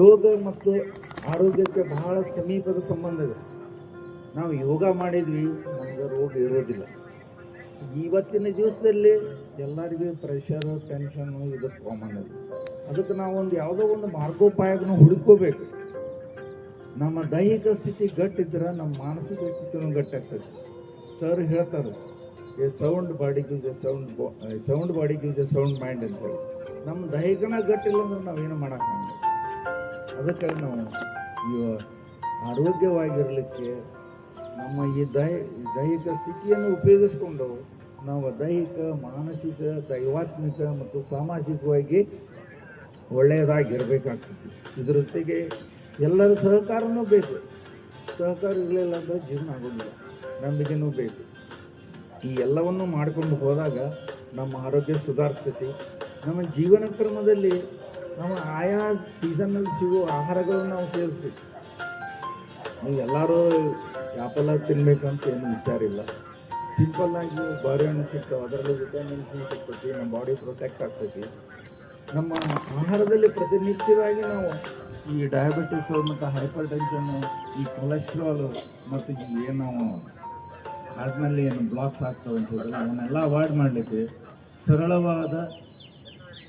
ಯೋಗ ಮತ್ತು ಆರೋಗ್ಯಕ್ಕೆ ಬಹಳ ಸಮೀಪದ ಸಂಬಂಧ ಇದೆ. ನಾವು ಯೋಗ ಮಾಡಿದ್ವಿ, ನಮಗೆ ರೋಗ ಇರೋದಿಲ್ಲ. ಇವತ್ತಿನ ದಿವಸದಲ್ಲಿ ಎಲ್ಲರಿಗೂ ಪ್ರೆಷರ್ ಟೆನ್ಷನ್ನು ಇದು ಕಾಮನ್ ಇದೆ ಅದಕ್ಕೆ ನಾವು ಒಂದು ಯಾವುದೋ ಒಂದು ಮಾರ್ಗೋಪಾಯವನ್ನು ಹುಡುಕೋಬೇಕು ನಮ್ಮ ದೈಹಿಕ ಸ್ಥಿತಿ ಗಟ್ಟಿದ್ರೆ ನಮ್ಮ ಮಾನಸಿಕ ಸ್ಥಿತಿನೂ ಗಟ್ಟಾಗ್ತದೆ ಸರ್ ಹೇಳ್ತಾರೆ a sound body gives a sound sound body gives a sound mind ಅಂತ ಹೇಳಿ ನಮ್ಮ ದೈಹಿಕನ ಗಟ್ಟಿಲ್ಲ ಅಂದ್ರೆ ನಾವೇನು ಮಾಡೋಕ್ಕಾಗಲ್ಲ. ಅದಕ್ಕೆ ನಾವು ಆರೋಗ್ಯವಾಗಿರಲಿಕ್ಕೆ ನಮ್ಮ ಈ ದೈ, ದೈಹಿಕ ಸ್ಥಿತಿಯನ್ನು ಉಪಯೋಗಿಸ್ಕೊಂಡು ನಾವು ದೈಹಿಕ, ಮಾನಸಿಕ, ದೈವಾತ್ಮಿಕ ಮತ್ತು ಸಾಮಾಜಿಕವಾಗಿ ಒಳ್ಳೆಯದಾಗಿರಬೇಕಾಗ್ತದೆ. ಇದ್ರ ಜೊತೆಗೆ ಎಲ್ಲರ ಸಹಕಾರನೂ ಬೇಕು. ಸಹಕಾರ ಇರಲಿಲ್ಲ ಅಂದರೆ ಜೀವನ ಆಗೋದಿಲ್ಲ. ನಂಬಿಕೆನೂ ಬೇಕು. ಈ ಎಲ್ಲವನ್ನು ಮಾಡಿಕೊಂಡು ಹೋದಾಗ ನಮ್ಮ ಆರೋಗ್ಯ ಸುಧಾರಿಸ್ತೈತಿ ನಮ್ಮ ಜೀವನ ಕ್ರಮದಲ್ಲಿ ನಮ್ಮ ಆಯಾ ಸೀಸನ್ನಲ್ಲಿ ಸಿಗೋ ಆಹಾರಗಳನ್ನು ನಾವು ಸೇರಿಸ್ಬೇಕು. ನೀವು ಎಲ್ಲರೂ ಆ್ಯಪಲ್ ತಿನ್ಬೇಕಂತ ಏನು ವಿಚಾರ ಇಲ್ಲ ಸಿಂಪಲ್ಲಾಗಿ ಆಗಿ ಹಣ್ಣು ಸಿಗ್ತಾವೆ. ಅದರಲ್ಲಿ ವಿಟಮಿನ್ ಸಿ ಸಿಗ್ತೈತಿ, ನಮ್ಮ ಬಾಡಿ ಪ್ರೊಟೆಕ್ಟ್ ಆಗ್ತೈತಿ. ನಮ್ಮ ಆಹಾರದಲ್ಲಿ ಪ್ರತಿನಿತ್ಯವಾಗಿ ನಾವು ಈ ಡಯಾಬಿಟಿಸ್ ಮತ್ತು ಹೈಪರ್ ಟೆನ್ಷನ್ ಈ ಕೊಲೆಸ್ಟ್ರಾಲ್ ಮತ್ತು ಈ ಏನು ನಾವು ಹಾರ್ಟ್ನಲ್ಲಿ ಏನು ಬ್ಲಾಕ್ಸ್ ಆಗ್ತವೆ ಅನ್ಸಿದ್ರೆ ಅವನ್ನೆಲ್ಲ ಅವಾಯ್ಡ್ ಮಾಡಲಿಕ್ಕೆ ಸರಳವಾದ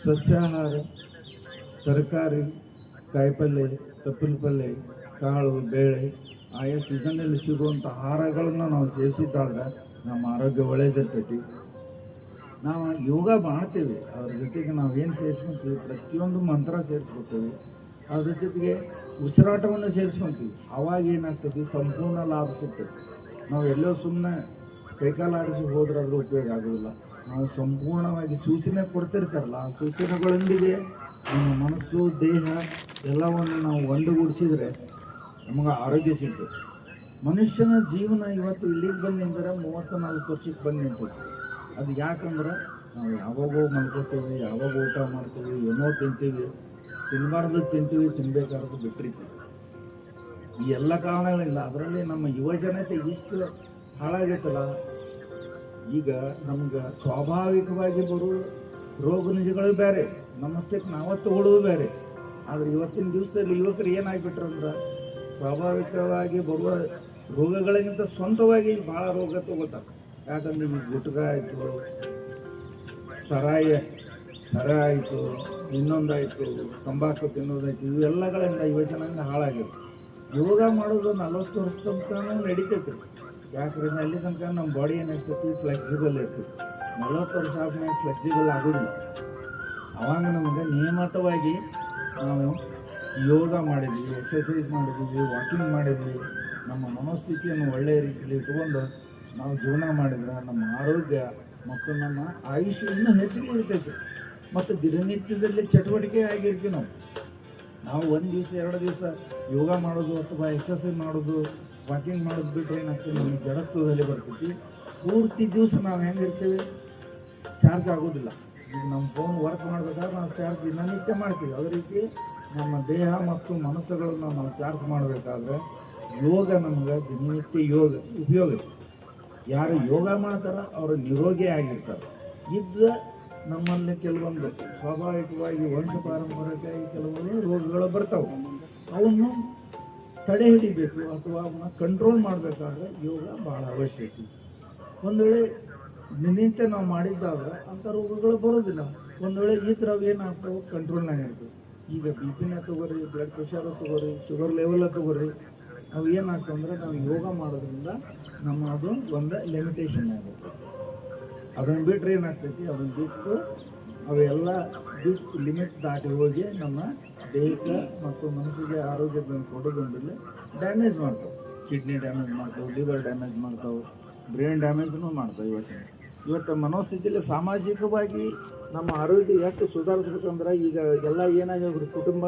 ಸಸ್ಯಾಹಾರ ತರಕಾರಿ, ಕಾಯಿಪಲ್ಲೆ ತಪ್ಪಿನ ಪಲ್ಲೆ ಕಾಳು, ಬೇಳೆ ಆಯಾ ಸೀಸನ್ನಲ್ಲಿ ಸಿಗುವಂಥ ಆಹಾರಗಳನ್ನು ನಾವು ಸೇವಿಸಿದಾಗ ನಮ್ಮ ಆರೋಗ್ಯ ಒಳ್ಳೇದಿರ್ತೈತಿ. ನಾವು ಯೋಗ ಮಾಡ್ತೀವಿ. ಅದ್ರ ಜೊತೆಗೆ ನಾವು ಏನು ಸೇರಿಸ್ಕೊಂತೀವಿ ಪ್ರತಿಯೊಂದು ಮಂತ್ರ ಸೇರಿಸ್ಕೊತೀವಿ ಅದ್ರ ಜೊತೆಗೆ ಉಸಿರಾಟವನ್ನು ಸೇರಿಸ್ಕೊಂತೀವಿ ಅವಾಗ ಏನಾಗ್ತೈತಿ? ಸಂಪೂರ್ಣ ಲಾಭ ಸಿಗ್ತದೆ ನಾವು ಎಲ್ಲೋ ಸುಮ್ಮನೆ ಕೈಕಾಲಾಡಿಸಿ ಹೋದ್ರೆ ಉಪಯೋಗ ಆಗೋದಿಲ್ಲ. ನಾವು ಸಂಪೂರ್ಣವಾಗಿ ಸೂಚನೆ ಕೊಡ್ತಿರ್ತಾರಲ್ಲ, ಆ ಸೂಚನೆಗಳೊಂದಿಗೆ ನಮ್ಮ ಮನಸ್ಸು, ದೇಹ ಎಲ್ಲವನ್ನು ನಾವು ಒಂದುಗೂಡಿಸಿದರೆ ನಮಗೆ ಆರೋಗ್ಯ ಸಿಗ್ತದೆ. ಮನುಷ್ಯನ ಜೀವನ ಇವತ್ತು ಇಲ್ಲಿಗೆ ಬಂದು ನಿಂತರೆ ಮೂವತ್ತು ನಾಲ್ಕು ವರ್ಷಕ್ಕೆ ಬಂದು ಅದು ಯಾಕಂದ್ರೆ ನಾವು ಯಾವಾಗೋ ಮಲ್ಕೋತೀವಿ, ಯಾವಾಗ ಊಟ ಮಾಡ್ತೀವಿ, ಏನೋ ತಿಂತೀವಿ ತಿನ್ನಬಾರ್ದು ತಿಂತೀವಿ, ತಿನ್ಬೇಕಾದ್ರೂ ಬಿಟ್ಟಿರ್ತೀವಿ ಈ ಎಲ್ಲ ಕಾರಣಗಳಿಂದ ಅದರಲ್ಲಿ ನಮ್ಮ ಯುವಜನತೆ ಇಷ್ಟು ಹಾಳಾಗೈತಲ್ಲ, ಈಗ ನಮ್ಗೆ ಸ್ವಾಭಾವಿಕವಾಗಿ ಬರೋ ರೋಗ ನಿಜಗಳು ಬೇರೆ ನಮ್ಮಷ್ಟಕ್ಕೆ ನಾವತ್ತು ತಗೊಳ್ಳೋದು ಬೇರೆ. ಆದ್ರೆ ಇವತ್ತಿನ ದಿವಸದಲ್ಲಿ ಯುವಕರು ಏನಾಗ್ಬಿಟ್ರಂದ್ರೆ ಸ್ವಾಭಾವಿಕವಾಗಿ ಬರುವ ರೋಗಗಳಿಗಿಂತ ಸ್ವಂತವಾಗಿ ಭಾಳ ರೋಗ ತಗೋತಾರೆ. ಯಾಕಂದ್ರೆ ನಿಮ್ಗೆ ಗುಟ್ಕ ಆಯಿತು, ಸರಾಯ, ಸರ ಆಯಿತು, ಇನ್ನೊಂದಾಯಿತು, ತಂಬಾಕು ತಿನ್ನೋದಾಯ್ತು, ಇವೆಲ್ಲಗಳಿಂದ ಯುವಜನಾಂಗ ಹಾಳಾಗಿತ್ತು ಯೋಗ ಮಾಡೋದು ನಲವತ್ತು ವರ್ಷ ತನಕ ನಡೀತೈತಿ. ಯಾಕಂದ್ರೆ ಅಲ್ಲಿ ತನಕ ನಮ್ಮ ಬಾಡಿ ಏನಾಗ್ತೈತಿ ಫ್ಲೆಕ್ಸಿಬಲ್ ಇರ್ತೈತಿ. ನಲವತ್ತು ವರ್ಷ ಆದ್ಮೇಲೆ ಫ್ಲೆಕ್ಸಿಬಲ್ ಆಗೋದಿಲ್ಲ. ಅವಾಗ ನಮಗೆ ನಿಯಮಿತವಾಗಿ ನಾವು ಯೋಗ ಮಾಡಿದ್ವಿ ಎಕ್ಸಸೈಸ್ ಮಾಡಿದ್ವಿ ವಾಕಿಂಗ್ ಮಾಡಿದ್ವಿ. ನಮ್ಮ ಮನೋಸ್ಥಿತಿಯನ್ನು ಒಳ್ಳೆಯ ರೀತಿಯಲ್ಲಿ ಇಟ್ಕೊಂಡು ನಾವು ಜೀವನ ಮಾಡಿದ್ರೆ ನಮ್ಮ ಆರೋಗ್ಯ, ಮತ್ತು ನಮ್ಮ ಆಯುಷ್ಯ ಇನ್ನೂ ಹೆಚ್ಚಿಗೆ ಇರ್ತೈತಿ. ಮತ್ತು ದಿನನಿತ್ಯದಲ್ಲಿ ಚಟುವಟಿಕೆ ಆಗಿರ್ತೀವಿ ನಾವು. ನಾವು ಒಂದು ದಿವಸ, ಎರಡು ದಿವಸ ಯೋಗ ಮಾಡೋದು ಅಥವಾ ಎಕ್ಸಸೈಸ್ ಮಾಡೋದು ವಾಕಿಂಗ್ ಮಾಡೋದು ಬಿಟ್ಟರೆ ಏನಾಗ್ತದೆ? ನಮಗೆ ಜಡತ್ವದಲ್ಲಿ ಬರ್ತೈತಿ. ಪೂರ್ತಿ ದಿವಸ ನಾವು ಹೆಂಗಿರ್ತೀವಿ ಚಾರ್ಜ್ ಆಗೋದಿಲ್ಲ. ಈಗ ನಮ್ಮ ಫೋನ್ ವರ್ಕ್ ಮಾಡಬೇಕಾದ್ರೆ ನಾವು ಚಾರ್ಜ್ ದಿನನಿತ್ಯ ಮಾಡ್ತೀವಿ. ಅದೇ ರೀತಿ ನಮ್ಮ ದೇಹ ಮತ್ತು ಮನಸ್ಸುಗಳನ್ನು ನಾವು ಚಾರ್ಜ್ ಮಾಡಬೇಕಾದ್ರೆ ಯೋಗ ನಮ್ಗೆ ದಿನನಿತ್ಯ ಯೋಗ, ಉಪಯೋಗ. ಯಾರು ಯೋಗ ಮಾಡ್ತಾರ ಅವರು ನಿರೋಗಿ ಆಗಿರ್ತಾರೆ. ಇದ್ದ ನಮ್ಮಲ್ಲಿ ಕೆಲವೊಂದು ಸ್ವಾಭಾವಿಕವಾಗಿ ವಂಶ ಪಾರಂಪರಿಕವಾಗಿ ಕೆಲವೊಂದು ರೋಗಗಳು ಬರ್ತಾವೆ. ಅವನ್ನು ತಡೆ ಹಿಡಿಬೇಕು ಅಥವಾ ಅವನ್ನ ಕಂಟ್ರೋಲ್ ಮಾಡಬೇಕಾದ್ರೆ ಯೋಗ ಭಾಳ ಅವಶ್ಯಕ. ಒಂದು ವೇಳೆ ದಿನನಿತ್ಯ ನಾವು ಮಾಡಿದ್ದಾದ್ರೆ ಅಂಥ ರೋಗಗಳು ಬರೋದಿಲ್ಲ ಒಂದು ವೇಳೆ ಈ ಥರ ಏನಾಗ್ತಾವೆ ಕಂಟ್ರೋಲ್ನಾಗ ಇರ್ತದೆ. ಈಗ ಬಿ ಪಿನ ತಗೋರಿ ಬ್ಲಡ್ ಪ್ರೆಷರ್ ತಗೋರಿ ಶುಗರ್ ಲೆವೆಲ್ ತಗೋರಿ ಅವು ಏನಾಗ್ತವೆ ಅಂದ್ರೆ ನಾವು ಯೋಗ ಮಾಡೋದ್ರಿಂದ ನಮ್ಮ ಅದು ಒಂದು ಲಿಮಿಟೇಷನ್ ಆಗುತ್ತೆ. ಅದನ್ನು ಬಿಟ್ಟರೆ ಏನಾಗ್ತೈತಿ? ಅದನ್ನು ಬಿಟ್ಟು ಅವೆಲ್ಲ ಬಿಟ್ಟು ಲಿಮಿಟ್ ದಾಟಿ ಹೋಗಿ ನಮ್ಮ ದೇಹಕ್ಕೆ ಮತ್ತು ಮನಸ್ಸಿಗೆ ಆರೋಗ್ಯದ ಕೊಡೋದ್ರಿಂದ ಡ್ಯಾಮೇಜ್ ಮಾಡ್ತಾವೆ. ಕಿಡ್ನಿ ಡ್ಯಾಮೇಜ್ ಮಾಡ್ತಾವೆ ಲಿವರ್ ಡ್ಯಾಮೇಜ್ ಮಾಡ್ತಾವೆ. ಬ್ರೈನ್ ಡ್ಯಾಮೇಜನ್ನು ಮಾಡ್ತಾವೆ ಇವತ್ತು. ಇವತ್ತು ಮನೋಸ್ಥಿತಿಯಲ್ಲಿ ಸಾಮಾಜಿಕವಾಗಿ ನಮ್ಮ ಆರೋಗ್ಯ ಎಷ್ಟು ಸುಧಾರಿಸ್ಬೇಕಂದ್ರೆ ಈಗ ಎಲ್ಲ ಏನಾಗ್ಯಾವ್ರಿ ಕುಟುಂಬ?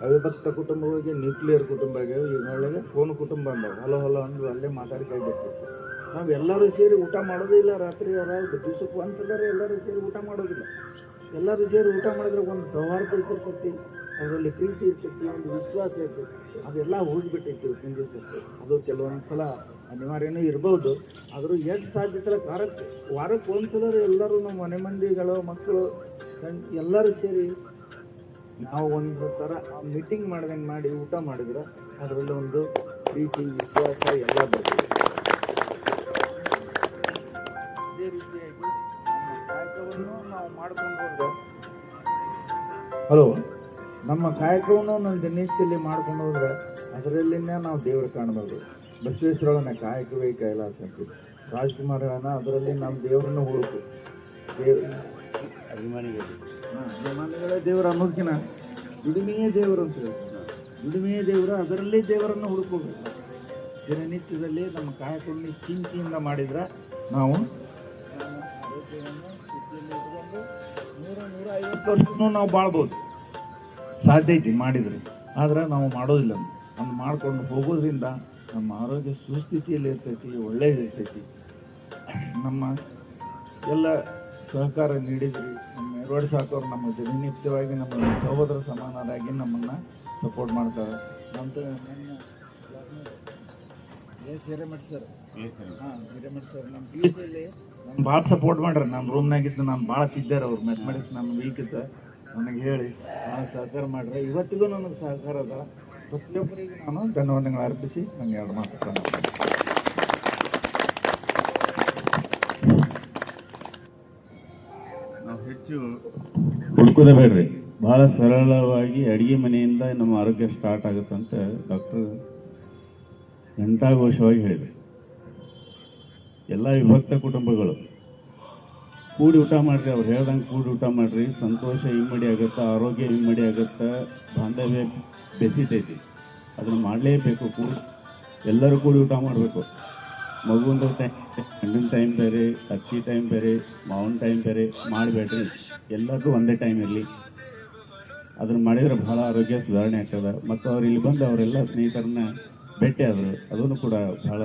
ಅವಿಭಕ್ತ ಕುಟುಂಬ ಹೋಗಿ ನ್ಯೂಕ್ಲಿಯರ್ ಕುಟುಂಬ ಆಗ್ಯಾವ. ಈಗ ಫೋನ್ ಕುಟುಂಬ ಅಂದವು ಹಲೋ ಹಲೋ ಅಂದ್ರೆ ಅಲ್ಲೇ ನಾವು ಎಲ್ಲರೂ ಸೇರಿ ಊಟ ಮಾಡೋದಿಲ್ಲ ರಾತ್ರಿ ರಾತ್ರಿ, ದಿವ್ಸಕ್ಕೆ ಒಂದ್ಸಲ ಎಲ್ಲರೂ ಸೇರಿ ಊಟ ಮಾಡೋದಿಲ್ಲ. ಎಲ್ಲರೂ ಸೇರಿ ಊಟ ಮಾಡಿದ್ರೆ ಒಂದು ಸೌಹಾರ್ದ ಇರ್ತೈತಿ ಅದರಲ್ಲಿ ಪ್ರೀತಿ ಇರ್ತೈತಿ, ಒಂದು ವಿಶ್ವಾಸ ಇರ್ತೈತಿ. ಅದೆಲ್ಲ ಹೋಗಿಬಿಟ್ಟೈತಿ ಇವತ್ತಿನ ದಿವಸ. ಅದು ಕೆಲವೊಂದು ಸಲ ಅನಿವಾರ್ಯನೂ ಇರ್ಬೋದು, ಆದರೂ ಎಷ್ಟು ಸಾಧ್ಯತೆ ವಾರಕ್ಕೆ ವಾರಕ್ಕೆ ಒಂದು ಸಲ ಎಲ್ಲರೂ ನಮ್ಮ ಮನೆ ಮಂದಿಗಳು, ಮಕ್ಕಳು ಎಲ್ಲರೂ ಸೇರಿ ನಾವು ಒಂದು ಥರ ಮೀಟಿಂಗ್ ಮಾಡ್ದಂಗೆ ಮಾಡಿ ಊಟ ಮಾಡಿದ್ರೆ ಅದರಲ್ಲಿ ಒಂದು ಪ್ರೀತಿ, ವಿಶ್ವಾಸ ಎಲ್ಲ ಬರ್ತದೆ ನಾವು ಮಾಡ್ಕೊಂಡು ಹೋದ್ರೆ? ಹಲೋ? ನಮ್ಮ ಕಾಯಕವನ್ನು ನಮ್ಮ ದಿನನಿತ್ಯದಲ್ಲಿ ಮಾಡ್ಕೊಂಡು ಹೋದ್ರೆ ಅದರಲ್ಲಿನೇ ನಾವು ದೇವರು ಕಾಣಬಹುದು ಬಸವೇಶ್ವರನ ಕಾಯಕವೇ ಕೈಲಾಸ ಅಂತೀವಿ ರಾಜ್ಕುಮಾರನ ಅದರಲ್ಲಿ ನಮ್ಮ ದೇವರನ್ನು ಹುಡುಕು ದೇವ್ರ ಅಭಿಮಾನಿಗಳು. ಹಾ, ಅಭಿಮಾನಿಗಳೇ ದೇವ್ರ ಅನ್ನೋದಕ್ಕಿನ ದುಡಿಮೆಯೇ ದೇವರು ಅಂತ ಹೇಳ್ತಾರೆ ದುಡಿಮೆಯೇ ದೇವರು ಅದರಲ್ಲೇ ದೇವರನ್ನು ಹುಡುಕೋಬೇಕು ದಿನನಿತ್ಯದಲ್ಲಿ ನಮ್ಮ ಕಾಯಕವನ್ನು ಚಿಂತೆಯಿಂದ ಮಾಡಿದ್ರೆ ನಾವು ಐವತ್ತು ವರ್ಷನೂ ನಾವು ಬಾಳ್ಬೋದು. ಸಾಧ್ಯ ಐತಿ ಮಾಡಿದ್ರೆ. ಆದ್ರೆ ನಾವು ಮಾಡೋದಿಲ್ಲ ಅದನ್ನ ಮಾಡ್ಕೊಂಡು ಹೋಗೋದ್ರಿಂದ ನಮ್ಮ ಆರೋಗ್ಯ ಸುಸ್ಥಿತಿಯಲ್ಲಿ ಇರ್ತೈತಿ ಒಳ್ಳೆಯದಿರ್ತೈತಿ ನಮ್ಮ ಎಲ್ಲ ಸಹಕಾರ ನೀಡಿದ್ರಿ. ನಮ್ಮ ಎರಡು ಸಾಕೋರು ನಮ್ಮ ದಿನನಿತ್ಯವಾಗಿ ನಮ್ಮ ಸಹೋದರ ಸಮಾನರಾಗಿ ನಮ್ಮನ್ನ ಸಪೋರ್ಟ್ ಮಾಡ್ತಾರೆ. ನಂತರ ಭಾಳ ಸಪೋರ್ಟ್ ಮಾಡ್ರಿ ನಮ್ಮ ರೂಮ್ನಾಗಿದ್ದು ನಾನು ಭಾಳ ತಿದ್ದಾರ ಅವ್ರು ಮ್ಯಾಥಮೆಟಿಕ್ಸ್ ನಮ್ಮ ವೀಕ್ ಇತ್ತು ನನಗೆ ಹೇಳಿ. ಭಾಳ ಸಹಕಾರ ಮಾಡ್ರಿ. ಇವತ್ತಿಗೂ ನನಗೆ ಸಹಕಾರ ಅದ. ಪ್ರತಿಯೊಬ್ಬರಿಗೂ ನಾನು ಧನ್ಯವಾದಗಳು ಅರ್ಪಿಸಿ ನನಗೆ ಎರಡು ಮಾತು ಕಾಣ್ತೀನಿ. ನಾವು ಹೆಚ್ಚು ಹುಡ್ಕೋದೇ ಬೇಡ್ರಿ. ಬಹಳ ಸರಳವಾಗಿ ಅಡುಗೆ ಮನೆಯಿಂದ ನಮ್ಮ ಆರೋಗ್ಯ ಸ್ಟಾರ್ಟ್ ಆಗುತ್ತಂತ ಡಾಕ್ಟರ್ ಘಂಟಾಘೋಷವಾಗಿ ಹೇಳಿದೆ. ಎಲ್ಲ ವಿಭಕ್ತ ಕುಟುಂಬಗಳು ಕೂಡಿ ಊಟ ಮಾಡಿರಿ, ಅವ್ರು ಹೇಳ್ದಂಗೆ ಕೂಡಿ ಊಟ ಮಾಡಿರಿ, ಸಂತೋಷ ಇಮ್ಮಡಿ ಆಗುತ್ತೆ, ಆರೋಗ್ಯ ಇಮ್ಮಡಿ ಆಗುತ್ತೆ, ಬಾಂಧವ್ಯ ಬೆಸಿತೈತಿ. ಅದನ್ನು ಮಾಡಲೇಬೇಕು ಕೂಡಿ. ಎಲ್ಲರೂ ಕೂಡಿ ಊಟ ಮಾಡಬೇಕು. ಮಗುವಿಂದ ಟೈಮ್ ಹಣ್ಣಿನ ಟೈಮ್ ಬೇರೆ, ಅಕ್ಕಿ ಟೈಮ್ ಬೇರೆ, ಮಾವಿನ ಟೈಮ್ ಬೇರೆ ಮಾಡಬೇಡ್ರಿ. ಎಲ್ಲರಿಗೂ ಒಂದೇ ಟೈಮ್ ಇರಲಿ. ಅದನ್ನು ಮಾಡಿದ್ರೆ ಬಹಳ ಆರೋಗ್ಯ ಸುಧಾರಣೆ ಆಗ್ತದೆ. ಮತ್ತು ಅವ್ರು ಇಲ್ಲಿ ಬಂದು ಅವರೆಲ್ಲ ಸ್ನೇಹಿತರನ್ನ ಭೇಟಿ ಆದರು ಅದನ್ನು ಕೂಡ ಬಹಳ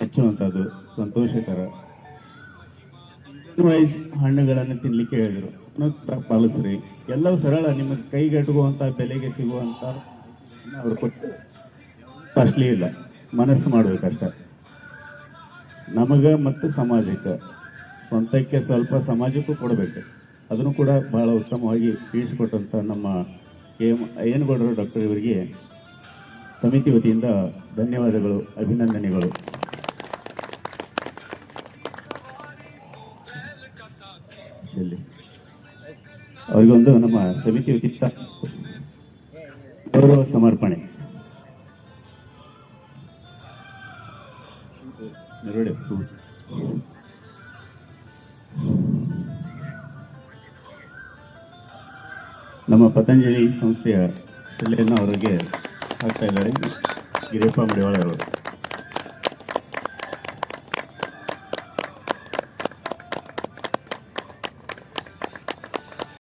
ಹೆಚ್ಚುವಂಥದ್ದು ಸಂತೋಷಕರ. ವೈಸ್ ಹಣ್ಣುಗಳನ್ನು ತಿನ್ನಲಿಕ್ಕೆ ಹೇಳಿದರು. ಪಾಲಿಸ್ರಿ. ಎಲ್ಲವೂ ಸರಳ. ನಿಮಗೆ ಕೈಗೆಟುಕುವಂಥ ಬೆಲೆಗೆ ಸಿಗುವಂಥ ಅವರು ಕೊಟ್ಟು ಕಾಸ್ಟ್ಲಿ ಇಲ್ಲ. ಮನಸ್ಸು ಮಾಡಬೇಕಷ್ಟೆ. ನಮಗೆ ಮತ್ತು ಸಮಾಜಕ್ಕೆ. ಸ್ವಂತಕ್ಕೆ ಸ್ವಲ್ಪ ಸಮಾಜಕ್ಕೂ ಕೊಡಬೇಕು. ಅದನ್ನು ಕೂಡ ಬಹಳ ಉತ್ತಮವಾಗಿ ತಿಳಿಸಿಕೊಟ್ಟಂಥ ನಮ್ಮ ಕೆ ಏನು ಅಯ್ಯನಗೌಡರು ಡಾಕ್ಟರ್ ಇವರಿಗೆ ಸಮಿತಿ ವತಿಯಿಂದ ಧನ್ಯವಾದಗಳು, ಅಭಿನಂದನೆಗಳು. ಅವರಿಗೊಂದು ನಮ್ಮ ಸಮಿತಿ ವತಿಯಿಂದ ಗೌರವ ಸಮರ್ಪಣೆ. ನಮ್ಮ ಪತಂಜಲಿ ಸಂಸ್ಥೆಯ ಸಲಹೆಯನ್ನು ಅವರಿಗೆ ಹಾಕ್ತಾ ಇದ್ದಾರೆ ಗಿರಿಯಪ್ಪ ಮಡಿವಾಳ ಅವರು